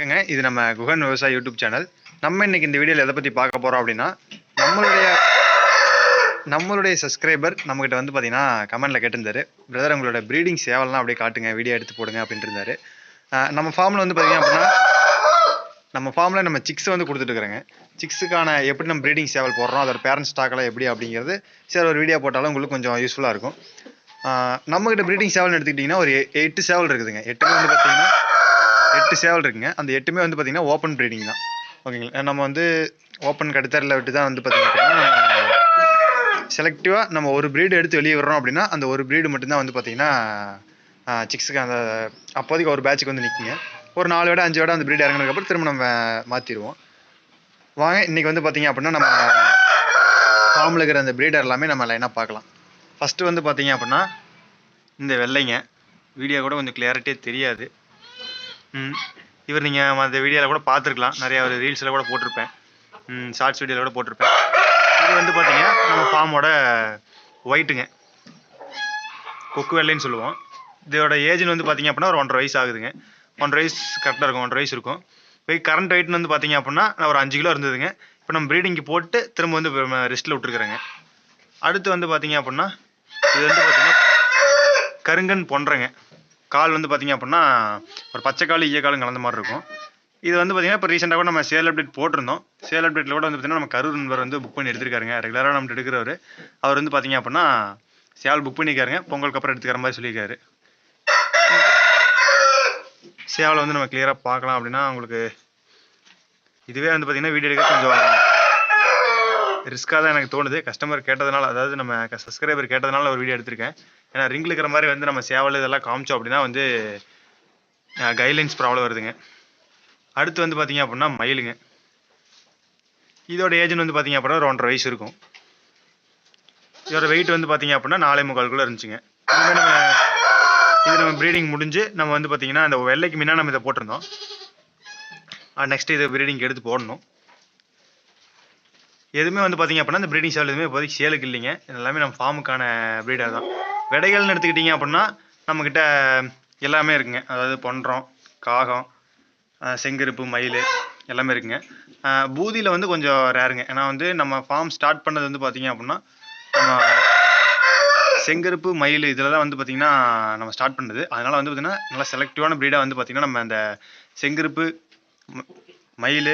இது நம்ம குகன் விவசாய யூடியூப் சேனல். நம்ம இன்னைக்கு இந்த வீடியோவில் எதை பற்றி பார்க்க போகிறோம் அப்படின்னா நம்மளுடைய நம்மளுடைய சப்ஸ்கிரைபர் நம்மகிட்ட வந்து பார்த்தீங்கன்னா கமெண்டில் கேட்டிருந்தாரு. பிரதர் உங்களோட ப்ரீடிங் சேவல்லாம் அப்படியே காட்டுங்க வீடியோ எடுத்து போடுங்க அப்படின்ட்டு இருந்தாரு. நம்ம ஃபார்மில் வந்து பார்த்தீங்கன்னா அப்படின்னா நம்ம ஃபார்மில் நம்ம சிக்ஸ் வந்து கொடுத்துட்டுருக்குறோங்க சிக்ஸுக்கான எப்படி நம்ம ப்ரீடிங் சேவல் போடுறோம் அதோட பேரண்ட்ஸ் ஸ்டாக்கெல்லாம் எப்படி அப்படிங்கிறது சரி ஒரு வீடியோ போட்டாலும் உங்களுக்கு கொஞ்சம் யூஸ்ஃபுல்லாக இருக்கும். நம்மகிட்ட ப்ரீடிங் சேவல்னு எடுத்துக்கிட்டிங்கன்னா ஒரு எ- எட்டு சேவல் இருக்குதுங்க. எட்டுமே வந்து பார்த்தீங்கன்னா எட்டு சேவல் இருக்குங்க. அந்த எட்டுமே வந்து பார்த்தீங்கன்னா ஓப்பன் ப்ரீடிங் தான். ஓகேங்களா நம்ம வந்து ஓப்பன் கடுத்தரில் விட்டு தான் வந்து பார்த்தீங்க அப்படின்னா செலக்டிவாக நம்ம ஒரு ப்ரீடு எடுத்து வெளியே விடுறோம் அப்படின்னா அந்த ஒரு ப்ரீடு மட்டும்தான் வந்து பார்த்தீங்கன்னா சிக்ஸுக்கு அந்த அப்போதைக்கு ஒரு பேட்சுக்கு வந்து நிற்குங்க ஒரு நாலு விட அஞ்சு விட அந்த ப்ரீடு இறங்கினதுக்கப்புறம் திரும்ப நம்ம மாற்றிடுவோம் வாங்க இன்றைக்கி வந்து பார்த்தீங்க அப்படின்னா நம்ம ஃபார்மில் இருக்கிற அந்த ப்ரீடர் எல்லாமே நம்ம லைனாக பார்க்கலாம். ஃபஸ்ட்டு வந்து பார்த்தீங்க அப்படின்னா இந்த வெள்ளைங்க. வீடியோ கூட கொஞ்சம் கிளியாரிட்டியே தெரியாது. இவர் நீங்கள் மற்ற வீடியோவில் கூட பார்த்துருக்கலாம். நிறைய ஒரு ரீல்ஸில் கூட போட்டிருப்பேன். ஷார்ட்ஸ் வீடியோவில் கூட போட்டிருப்பேன். இது வந்து பார்த்தீங்கன்னா நம்ம ஃபார்மோட ஒயிட்டுங்க கொக்கு வெள்ளைன்னு சொல்லுவோம். இதோட ஏஜ்னு வந்து பார்த்தீங்க அப்படின்னா ஒரு ஒன்றரை வயசு ஆகுதுங்க. ஒன்றரை வயசு கரெக்டாக இருக்கும் ஒன்றரை வயசு இருக்கும். போய் கரண்ட் வெயிட்னு வந்து பார்த்தீங்க அப்படின்னா நான் ஒரு அஞ்சு கிலோ இருந்ததுங்க. இப்போ நம்ம ப்ரீடிங்க்கு போட்டு திரும்ப வந்து ரெஸ்ட்டில் விட்டுருக்குறேங்க. அடுத்து வந்து பார்த்தீங்க அப்படின்னா இது வந்து பார்த்தீங்கன்னா கருங்கன் பொன்றங்க. கால் வந்து பார்த்தீங்க அப்படின்னா ஒரு பச்சை கால் ஈய காலும் கலந்த மாதிரி இருக்கும். இது வந்து பார்த்தீங்கன்னா இப்போ ரீசெண்டாக கூட நம்ம சேல் அப்டேட் போட்டிருந்தோம். சேல் அப்டேட்டில் கூட வந்து பார்த்தீங்கன்னா நம்ம கரூர் நண்பர் வந்து புக் பண்ணி எடுத்துருக்காருங்க ரெகுலராக நம்ம எடுக்கிறவர். அவர் வந்து பார்த்தீங்க அப்படின்னா சேல் புக் பண்ணிக்காருங்க பொங்கலுக்கு அப்புறம் எடுத்துக்கிற மாதிரி சொல்லியிருக்காரு. சேவலை வந்து நம்ம கிளியராக பார்க்கலாம் அப்படின்னா உங்களுக்கு இதுவே வந்து பார்த்தீங்கன்னா வீடியோ எடுக்க கொஞ்சம் ரிஸ்க்காக தான் எனக்கு தோணுது. கஸ்டமர் கேட்டதுனால அதாவது நம்ம சப்ஸ்கிரைபர் கேட்டதுனால ஒரு வீடியோ எடுத்திருக்கேன். ஏன்னா ரிங்கில் இருக்கிற மாதிரி வந்து நம்ம சேவல் இதெல்லாம் காமிச்சோம் அப்படின்னா வந்து கைட்லைன்ஸ் ப்ராப்ளம் வருதுங்க. அடுத்து வந்து பார்த்தீங்க அப்படின்னா மயிலுங்க இதோட ஏஜ்னு வந்து பார்த்தீங்க அப்படின்னா ஒரு ஒன்றரை வயசு இருக்கும். இதோட வெயிட் வந்து பார்த்தீங்க அப்படின்னா நாலே முக்கால்குள்ளே இருந்துச்சுங்க. இதுவே நம்ம இது நம்ம ப்ரீடிங் முடிஞ்சு நம்ம வந்து பார்த்தீங்கன்னா அந்த வெள்ளைக்கு முன்னா நம்ம இதை போட்டிருந்தோம். நெக்ஸ்ட் இதை ப்ரீடிங் எடுத்து போடணும். எதுவுமே வந்து பார்த்தீங்க அப்படின்னா இந்த ப்ரீடிங் சேவல் எதுவுமே இப்போதைக்கு சேலுக்கு இல்லைங்க. எல்லாமே நம்ம ஃபார்முக்கான ப்ரீடர் தான். விடைகள்னு எடுத்துக்கிட்டிங்க அப்படின்னா நம்மக்கிட்ட எல்லாமே இருக்குங்க. அதாவது பொன்றம் காகம் செங்கருப்பு மயில் எல்லாமே இருக்குங்க. பூதியில் வந்து கொஞ்சம் ரேருங்க ஏன்னா வந்து நம்ம ஃபார்ம் ஸ்டார்ட் பண்ணது வந்து பார்த்தீங்க அப்படின்னா நம்ம செங்கருப்பு மயில் இதில் தான் வந்து பார்த்திங்கன்னா நம்ம ஸ்டார்ட் பண்ணது. அதனால் வந்து பார்த்திங்கன்னா நல்லா செலக்டிவான ப்ரீடாக வந்து பார்த்திங்கன்னா நம்ம அந்த செங்கருப்பு மயில்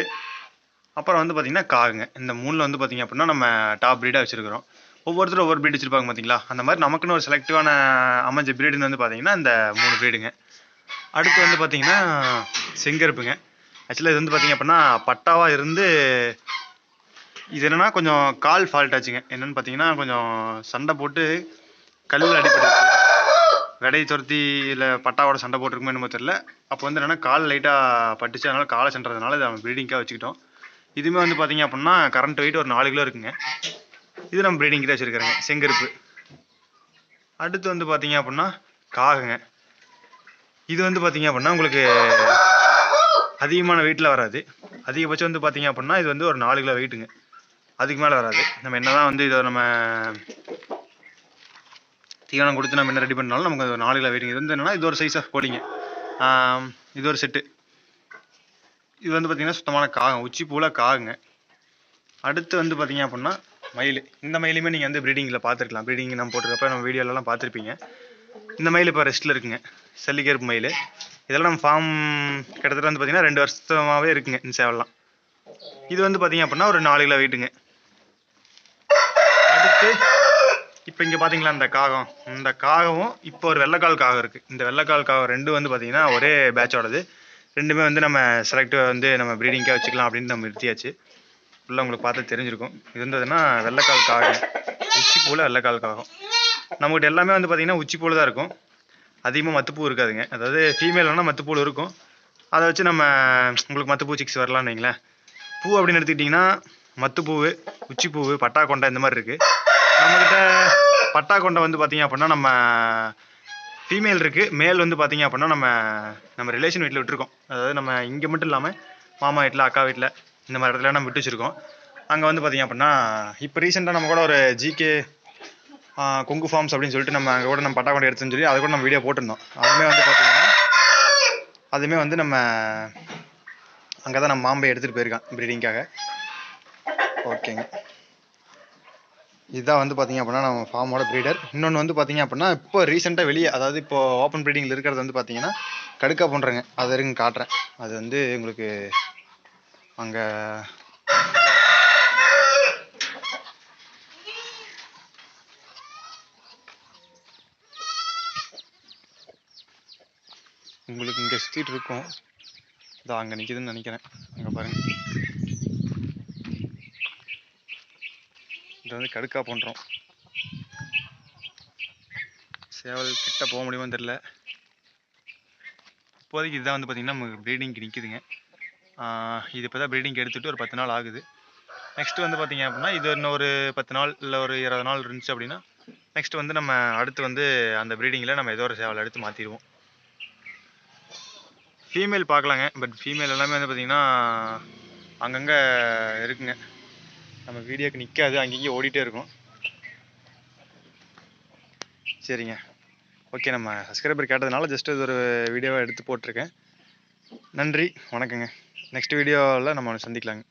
அப்புறம் வந்து பார்த்திங்கன்னா காகுங்க. இந்த மூணில் வந்து பார்த்திங்க அப்படின்னா நம்ம டாப் ப்ரீடாக வச்சுருக்கிறோம். ஒவ்வொருத்தரும் ஒவ்வொரு ப்ரீட் வச்சுருப்பாங்க பார்த்தீங்களா அந்த மாதிரி நமக்குன்னு ஒரு செலக்டிவான அமைஞ்ச ப்ரீடுன்னு வந்து பார்த்திங்கன்னா இந்த மூணு ப்ரீடுங்க அடுத்து வந்து பார்த்திங்கன்னா செங்கருப்புங்க. ஆக்சுவலாக இது வந்து பார்த்திங்க அப்படின்னா பட்டாவாக இருந்து இது என்னென்னா கொஞ்சம் கால் ஃபால்ட் ஆச்சுங்க. என்னென்னு பார்த்தீங்கன்னா கொஞ்சம் சண்டை போட்டு கழுவில் அடிபட்டுருச்சு. விடை துரத்தி இல்லை பட்டாவோட சண்டை போட்டிருக்குமே என்னமோ தெரியல. அப்போ வந்து என்னென்னா கால் லைட்டாக பட்டுச்சு. அதனால் காலை சென்றதுனால இதை ப்ரீடிங்காக வச்சுக்கிட்டோம். இதுவுமே வந்து பார்த்தீங்க அப்படின்னா கரண்ட் வெயிட் ஒரு நாலு கிலோ இருக்குங்க. இது நம்ம ப்ரீடிங்க்கு தான் வச்சுருக்கிறேங்க செங்கருப்பு. அடுத்து வந்து பார்த்தீங்க அப்படின்னா காகங்க. இது வந்து பார்த்தீங்க அப்படின்னா உங்களுக்கு அதிகமான வெயிட்டில் வராது. அதிகபட்சம் வந்து பார்த்தீங்க அப்படின்னா இது வந்து ஒரு நாலு கிலோ வெயிட்டுங்க அதுக்கு மேலே வராது. நம்ம என்னதான் வந்து இதை நம்ம தீவனம் கொடுத்து நம்ம என்ன ரெடி பண்ணாலும் நமக்கு ஒரு நாலு கிலோ வெயிட்டுங்க இது வந்து என்னன்னா இது ஒரு சைஸ் ஆஃப் கோழிங்க இது ஒரு செட்டு இது வந்து பார்த்தீங்கன்னா சுத்தமான காகம் உச்சி பூவில் காகுங்க. அடுத்து வந்து பார்த்தீங்க அப்படின்னா மயில். இந்த மயிலுமே நீங்கள் வந்து ப்ரீடிங்கில் பார்த்துருக்கலாம் ப்ரீடிங் நம்ம போட்டிருக்கப்ப நம்ம வீடியோலலாம் பார்த்துருப்பீங்க இந்த மயில் இப்போ ரெஸ்ட்டில் இருக்குங்க. சல்லிகருப்பு மயில். இதெல்லாம் நம்ம ஃபார்ம் கிட்டத்தட்ட வந்து பார்த்தீங்கன்னா ரெண்டு வருஷமாகவே இருக்குங்க இந்த சேவல்லாம். இது வந்து பார்த்தீங்க அப்படின்னா ஒரு நாலு கிலோ வெயிட்டுங்க அடுத்து இப்போ இங்கே பார்த்தீங்களா இந்த காகம்? இந்த காகமும் இப்போ ஒரு வெள்ளைக்கால் காகம் இருக்குது இந்த வெள்ளைக்கால் காகம் ரெண்டும் வந்து பார்த்தீங்கன்னா ஒரே பேட்சோடது ரெண்டுமே வந்து நம்ம செலக்டிவாக வந்து நம்ம ப்ரீடிங்காக வச்சுக்கலாம் அப்படின்னு நம்ம நிறுத்தியாச்சு. ஃபுல்லாக உங்களுக்கு பார்த்து தெரிஞ்சிருக்கும். இது இருந்ததுன்னா வெள்ளைக்கால் காகம் உச்சி பூவில் வெள்ளைக்கால் காகம் நம்மகிட்ட எல்லாமே வந்து பார்த்திங்கன்னா உச்சி தான் இருக்கும். அதிகமாக மத்துப்பூ இருக்காதுங்க. அதாவது ஃபீமேல் வேணால் இருக்கும். அதை வச்சு நம்ம உங்களுக்கு மத்துப்பூ சிக்ஸ் வரலாம்னு வைங்களேன். பூ அப்படின்னு எடுத்துக்கிட்டிங்கன்னா மத்துப்பூவு உச்சிப்பூவு பட்டா கொண்டை இந்த மாதிரி இருக்குது நம்மக்கிட்ட பட்டா கொண்டை வந்து பார்த்திங்க அப்படின்னா நம்ம ஃபீமேல் இருக்குது மேல் வந்து பார்த்தீங்க அப்படின்னா நம்ம நம்ம ரிலேஷன் வீட்டில் விட்டுருக்கோம். அதாவது நம்ம இங்கே மட்டும் இல்லாமல் மாமா வீட்டில் அக்கா வீட்டில் இந்த மாதிரி இடத்துல நம்ம விட்டு வச்சுருக்கோம் அங்கே வந்து பார்த்தீங்க அப்படின்னா இப்போ ரீசெண்டாக நம்ம கூட ஒரு ஜிகே கொங்கு ஃபார்ம்ஸ் அப்படின்னு சொல்லிட்டு நம்ம அங்கே கூட நம்ம பட்டா எடுத்துன்னு சொல்லி அதை கூட நம்ம வீடியோ போட்டிருந்தோம். அதுவுமே வந்து பார்த்தீங்கன்னா அதுவுமே வந்து நம்ம அங்கே தான் நம்ம மாம்பை எடுத்துகிட்டு போயிருக்கான் ப்ரீடிங்காக ஓகேங்க இதுதான் வந்து பார்த்தீங்க அப்படின்னா நம்ம ஃபார்மோட ப்ரீடர் இன்னொன்று வந்து பார்த்தீங்க அப்படின்னா இப்போ ரீசெண்டாக வெளியே அதாவது இப்போ ஓப்பன் ப்ரீடிங்கில் இருக்கிறது வந்து பார்த்தீங்கன்னா கடுக்கா பண்ணுறேங்க அது வரைக்கும் காட்டுறேன். அது வந்து உங்களுக்கு அங்கே உங்களுக்கு இங்கே சுற்றிட்டு இருக்கும். இதான் அங்கே நிற்கிதுன்னு நினைக்கிறேன். அங்கே பாருங்கள் இது வந்து கடுக்கா பண்ணுறோம் சேவல் கிட்ட போக முடியுமான்னு தெரில இப்போதைக்கு இதுதான் வந்து பார்த்திங்கன்னா நமக்கு ப்ரீடிங்க்கு நிற்கிதுங்க இது இப்போ தான் ப்ரீடிங்க்கு எடுத்துகிட்டு ஒரு பத்து நாள் ஆகுது. நெக்ஸ்ட் வந்து பார்த்திங்க அப்படின்னா இது இன்னும் ஒரு பத்து நாள் இல்லை ஒரு இருபது நாள் இருந்துச்சு அப்படின்னா நெக்ஸ்ட் வந்து நம்ம அடுத்து வந்து அந்த ப்ரீடிங்கில் நம்ம ஏதோ ஒரு சேவல் எடுத்து மாற்றிடுவோம் ஃபீமேல் பார்க்கலாங்க. பட் ஃபீமேல் எல்லாமே வந்து பார்த்திங்கன்னா அங்கங்கே இருக்குங்க. நம்ம வீடியோக்கு நிற்காது அங்கேயும் ஓடிட்டே இருக்கும். சரிங்க. ஓகே நம்ம சப்ஸ்கிரைபர் கேட்டதுனால ஜஸ்ட் இது ஒரு வீடியோவை எடுத்து போட்டிருக்கேன். நன்றி வணக்கங்க. நெக்ஸ்ட் வீடியோவில் நம்ம சந்திக்கலாங்க.